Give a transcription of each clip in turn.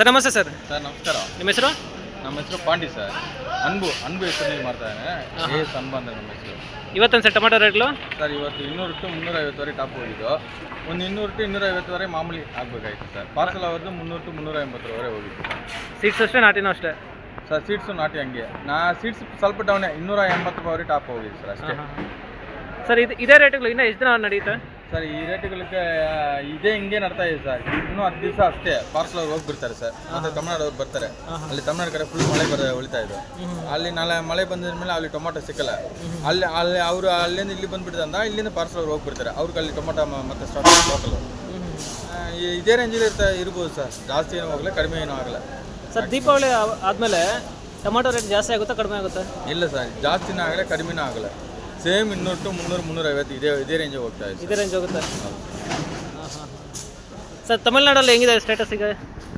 Sir ನಮಸ್ತೆ sir. Sir ನಮಸ್ಕಾರ. ನಿಮ್ಮ ಹೆಸರು? ನಮ್ಮ ಹೆಸರು ಪಾಂಡಿ ಸರ್. ಅನ್ಬು ಅನ್ಬು ಹೆಸರಲ್ಲಿ ಮಾಡ್ತಾ ಇದ್ದಾನೆ ಎ ಅನ್ಬು ಅಂತ ನಮ್ಮ ಹೆಸರು. ಇವತ್ತೊಂದು ಸರ್ ಟೊಮೆಟೊ ರೇಟ್ಲು? ಸರ್ ಇವತ್ತು ಇನ್ನೂರು ಟು ಮುನ್ನೂರೈವತ್ತುವರೆ ಟಾಪ್ ಹೋಗಿದ್ದು. ಒಂದು ಇನ್ನೂರು ಟು ಇನ್ನೂರೈವತ್ತುವರೆ ಮಾಮೂಲಿ ಆಗಬೇಕಾಯ್ತು ಸರ್. ಪಾರ್ಸಲ್ ಅವ್ರದ್ದು ಮುನ್ನೂರು ಟು ಮುನ್ನೂರ ಎಂಬತ್ತರವರೆ ಹೋಗಿತ್ತು ಸೀಟ್ಸ್ ಅಷ್ಟೇ ನಾಟಿನೂ ಅಷ್ಟೇ? ಸರ್ ಸೀಟ್ಸು ನಾಟಿ ಹಂಗೆ. ನಾ ಸೀಟ್ಸ್ ಸ್ವಲ್ಪ ಡೌನೇ. ಇನ್ನೂರ ಎಂಬತ್ತು ರೂಪಾಯಿ ಟಾಪ್ ಹೋಗಿದೆ ಸರ್ ಅಷ್ಟೇ. ಸರ್ ಇದು ಇದೇ ರೇಟ್ಗಳು ಇನ್ನೂ ಎಷ್ಟು ದಿನ ನಡೆಯುತ್ತೆ? ಸರ್ ಈ ರೇಟ್ಗಳಿಗೆ ಇದೇ ಹಿಂಗೆ ನಡ್ತಾ ಇದೆ ಸರ್. ಇನ್ನೂ ಹತ್ತು ದಿವಸ ಅಷ್ಟೇ ಪಾರ್ಸಲ್ ಅವ್ರು ಹೋಗ್ಬಿಡ್ತಾರೆ ಸರ್. ಮತ್ತೆ ತಮಿಳ್ನಾಡು ಅವ್ರು ಬರ್ತಾರೆ. ಅಲ್ಲಿ ತಮಿಳ್ನಾಡು ಕಡೆ ಫುಲ್ ಮಳೆ ಬರ ಉಳಿತಾ ಇದೆ. ಅಲ್ಲಿ ನಾಳೆ ಮಳೆ ಬಂದಿದ್ಮೇಲೆ ಮೇಲೆ ಅಲ್ಲಿ ಟೊಮೊಟೊ ಸಿಕ್ಕಲ್ಲ. ಅಲ್ಲಿ ಅಲ್ಲಿ ಅವರು ಅಲ್ಲಿಂದ ಇಲ್ಲಿ ಬಂದ್ಬಿಡ್ತಾರೆ ಅಂದ ಇಲ್ಲಿಂದ ಪಾರ್ಸಲ್ ಅವ್ರು ಹೋಗ್ಬಿಡ್ತಾರೆ. ಅವ್ರಿಗೆ ಅಲ್ಲಿ ಟೊಮೊಟೊ ಮತ್ತೆ ಸ್ಟಾಕ್ ಲೋಕಲ್ ಇದೇ ರೇಂಜಲ್ಲಿ ಇರ್ತಾ ಇರ್ಬೋದು ಸರ್. ಜಾಸ್ತಿ ಏನೂ ಆಗಲ್ಲ ಕಡಿಮೆ ಏನೂ ಆಗಲ್ಲ. ಸರ್ ದೀಪಾವಳಿ ಆದ್ಮೇಲೆ ಟೊಮಾಟೊ ರೇಟ್ ಜಾಸ್ತಿ ಆಗುತ್ತಾ ಕಡಿಮೆ ಆಗುತ್ತಾ? ಇಲ್ಲ ಸರ್ ಜಾಸ್ತಿನೂ ಆಗಲ್ಲ ಕಡಿಮೆನೂ ಆಗಲ್ಲ. ಸೇಮ್ ಇನ್ನೂರು ಟು ಮುನ್ನೂರು ಐವತ್ತು ಇದೇ ಇದೇ ರೇಂಜ್ ಹೋಗ್ತಾ ಇದೆ ಇದೇ ರೇಂಜ್ ಹೋಗುತ್ತೆ? ಸರ್ ತಮಿಳ್ನಾಡಲ್ಲಿ ಹೆಂಗಿದೆ ಸ್ಟೇಟಸ್ ಈಗ?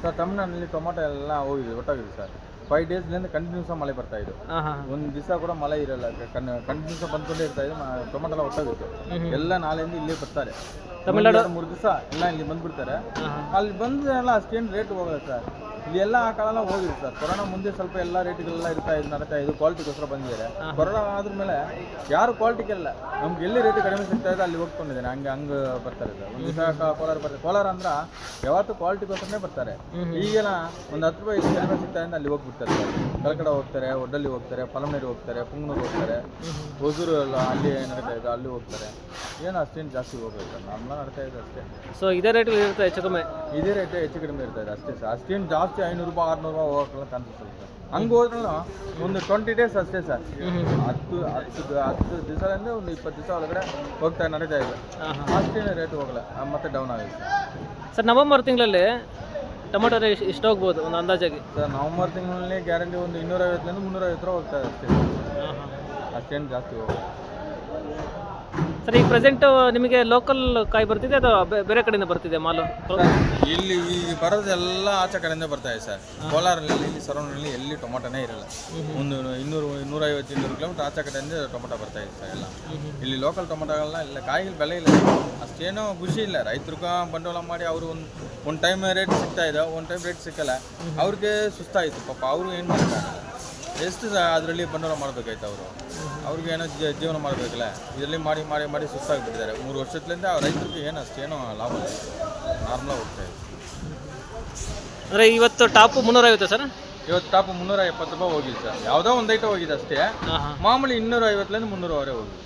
ಸರ್ ತಮಿಳ್ನಾಡಲ್ಲಿ ಟೊಮೊಟೊ ಎಲ್ಲ ಹೋಗಿದೆ ಒಟ್ಟಾಗಿದೆ ಸರ್. ಫೈವ್ ಡೇಸ್ಲಿಂದ ಕಂಟಿನ್ಯೂಸ್ ಮಳೆ ಬರ್ತಾ ಇದೆ. ಒಂದು ದಿವಸ ಕೂಡ ಮಳೆ ಇರಲ್ಲ ಕಂಟಿನ್ಯೂಸ್ ಬಂದ್ಕೊಂಡೇ ಇರ್ತಾ ಇದೆ ಟೊಮೊಟೊ ಎಲ್ಲ ಒಟ್ಟಾಗುತ್ತೆ. ಎಲ್ಲ ನಾಳೆಯಿಂದ ಇಲ್ಲೇ ಬರ್ತಾರೆ. ತಮಿಳ್ನಾಡು ಮೂರು ದಿವಸ ಎಲ್ಲ ಇಲ್ಲಿ ಬಂದ್ಬಿಡ್ತಾರೆ. ಅಲ್ಲಿ ಬಂದು ಎಲ್ಲ ಅಷ್ಟೇನು ರೇಟ್ ಹೋಗಲ್ಲ ಸರ್. ಇಲ್ಲಿ ಎಲ್ಲ ಆ ಕಾಲ ಹೋಗಿದೆ ಸರ್. ಕೊರೋನಾ ಮುಂದೆ ಸ್ವಲ್ಪ ಎಲ್ಲ ರೇಟ್ಗಳೆಲ್ಲ ಇರ್ತಾ ಇದೆ ನಡೀತಾ ಇದು ಕ್ವಾಲಿಟಿಗೋಸ್ಕರ ಬಂದಿದ್ದಾರೆ. ಕೊರೋನಾ ಆದ್ರ ಮೇಲೆ ಯಾರು ಕ್ವಾಲಿಟಿ ಕೇಳಲ್ಲ. ನಮ್ಗೆ ಎಲ್ಲಿ ರೇಟ್ ಕಡಿಮೆ ಸಿಗ್ತಾ ಇದೆ ಅಲ್ಲಿ ಹೋಗ್ಕೊಂಡಿದ್ದೇನೆ. ಹಂಗೆ ಹಂಗೆ ಬರ್ತಾರೆ ಸರ್. ಒಂದು ದಿವಸ ಕೋಲಾರ ಬರ್ತಾರೆ ಕೋಲಾರ ಅಂದ್ರೆ ಯಾವತ್ತೂ ಕ್ವಾಲಿಟಿಗೋಸ್ಕರನೇ ಬರ್ತಾರೆ. ಈಗೆಲ್ಲ ಒಂದು ಹತ್ತು ರೂಪಾಯಿ ಕಡಿಮೆ ಸಿಗ್ತಾ ಇದೆ ಅಲ್ಲಿ ಹೋಗ್ಬಿಡ್ತಾರೆ ಸರ್. ಕಲ್ಕಡ ಹೋಗ್ತಾರೆ ಒಡ್ಡಲ್ಲಿ ಹೋಗ್ತಾರೆ ಪಲಮನೇರಿ ಹೋಗ್ತಾರೆ ಪುಂಗ್ನೂರ್ ಹೋಗ್ತಾರೆ. ಹೊಸೂರು ಎಲ್ಲ ಅಲ್ಲಿ ನಡೀತಾ ಇದೆ ಅಲ್ಲಿ ಹೋಗ್ತಾರೆ. ಏನು ಅಷ್ಟೇನು ಜಾಸ್ತಿ ಹೋಗ್ಬೇಕು ಸರ್. ನಮ್ಮ ನಡೀತಾ ಇದೆ ಅಷ್ಟೇ. ಸೊ ಇದೇ ರೇಟ್ ಇರುತ್ತೆ ಹೆಚ್ಚು ಕಮ್ಮಿ? ಇದೇ ರೇಟ್ ಹೆಚ್ಚು ಕಡಿಮೆ ಇರ್ತಾ ಇದೆ ಅಷ್ಟೇ ಸರ್. ಅಷ್ಟೇನು ಜಾಸ್ತಿ ಐನೂರು ರೂಪಾಯಿ ಆರ್ನೂರು ರೂಪಾಯಿ ಅಂತ ಇಲ್ಲ ಸರ್. ಹಂಗೆ ಹೋದ್ರೂ ಒಂದು ಟ್ವೆಂಟಿ ಡೇಸ್ ಅಷ್ಟೇ ಸರ್. ಹತ್ತು ಹತ್ತು ಹತ್ತು ದಿವಸದಿಂದ ಒಂದು ಇಪ್ಪತ್ತು ದಿವಸ ಒಳಗಡೆ ಹೋಗ್ತಾ ನಡೀತಾ ಇದೆ ಅಷ್ಟೇನು ರೇಟ್ ಹೋಗಲ್ಲ. ಮತ್ತೆ ಡೌನ್ ಆಗಿದೆ ಸರ್. ನವೆಂಬರ್ ತಿಂಗಳಲ್ಲಿ ಟೊಮೊಟೊ ರೇಟ್ ಇಷ್ಟು ಹೋಗ್ಬೋದು ಒಂದು ಅಂದಾಜಾಗಿ? ಸರ್ ನವಂಬರ್ ತಿಂಗಳಲ್ಲಿ ಗ್ಯಾರಂಟಿ ಒಂದು ಇನ್ನೂರೈವತ್ತರಿಂದ ಮುನ್ನೂರೈವತ್ತು ರೂಪಾಯಿ ಹೋಗ್ತಾ ಇದೆ ಅಷ್ಟೇ. ಅಷ್ಟೇನು ಜಾಸ್ತಿ ಹೋಗಲ್ಲ. ಸರ್ ಈಗ ಪ್ರೆಸೆಂಟ್ ನಿಮಗೆ ಲೋಕಲ್ ಕಾಯಿ ಬರ್ತಿದೆ ಅಥವಾ ಬೆ- ಬೇರೆ ಕಡೆಯಿಂದ ಬರ್ತಿದೆ ಮಾಲು? ಇಲ್ಲಿ ಈ ಬರೋದೆಲ್ಲ ಆಚೆ ಕಡೆಯಿಂದ ಬರ್ತಾ ಇದೆ ಸರ್. ಕೋಲಾರಲ್ಲಿ ಇಲ್ಲಿ ಸರೌಂಡಲ್ಲಿ ಎಲ್ಲಿ ಟೊಮೊಟೊನೇ ಇರಲ್ಲ. ಒಂದು ಇನ್ನೂರು ಇನ್ನೂರೈವತ್ತು ಇನ್ನೂರು ಕಿಲೋಮೀಟರ್ ಆಚೆ ಕಡೆಯಿಂದ ಟೊಮೊಟೊ ಬರ್ತಾ ಇದೆ ಸರ್ ಎಲ್ಲ. ಇಲ್ಲಿ ಲೋಕಲ್ ಟೊಮೊಟೊಗಳನ್ನ ಇಲ್ಲ ಕಾಯಿಗೆ ಬೆಲೆ ಇಲ್ಲ ಅಷ್ಟೇನೋ ಖುಷಿ ಇಲ್ಲ. ರೈತರು ಬಂಡವಾಳ ಮಾಡಿ ಅವರು ಒಂದು ಒಂದು ಟೈಮ್ ರೇಟ್ ಸಿಗ್ತಾ ಇದೆ. ಒಂದು ಟೈಮ್ ರೇಟ್ ಸಿಕ್ಕಲ್ಲ. ಅವ್ರಿಗೆ ಸುಸ್ತಾಯಿತು. ಪಾಪ ಅವರು ಏನು ಮಾಡೋಕ್ಕಾಗಲ್ಲ ಎಷ್ಟು ಅದರಲ್ಲಿ ಬಂಡವಾಳ ಮಾಡಬೇಕಾಯ್ತು ಅವರು? ಅವ್ರಿಗೆ ಏನೋ ಜೀವನ ಮಾಡಬೇಕಲ್ಲ? ಇದರಲ್ಲಿ ಮಾಡಿ ಮಾಡಿ ಮಾಡಿ ಸುಸ್ತಾಗಿಬಿಟ್ಟಿದ್ದಾರೆ. ಮೂರು ವರ್ಷದಿಂದ ರೈತರಿಗೆ ಏನು ಅಷ್ಟೇನೋ ಲಾಭ ಇಲ್ಲ. ನಾರ್ಮಲಾಗಿ ಹೋಗ್ತಾ ಇದೆ. ಅಂದರೆ ಇವತ್ತು ಟಾಪು ಮುನ್ನೂರೈವತ್ತು ಸರ್? ಇವತ್ತು ಟಾಪ್ ಮುನ್ನೂರ ಎಪ್ಪತ್ತು ರೂಪಾಯಿ ಹೋಗಿದೆ ಸರ್. ಯಾವುದೋ ಒಂದು ಐಟ ಹೋಗಿದೆ ಅಷ್ಟೇ. ಮಾಮೂಲಿ ಇನ್ನೂರ ಐವತ್ತರಿಂದ ಮುನ್ನೂರವರೆ ಹೋಗಿದೆ.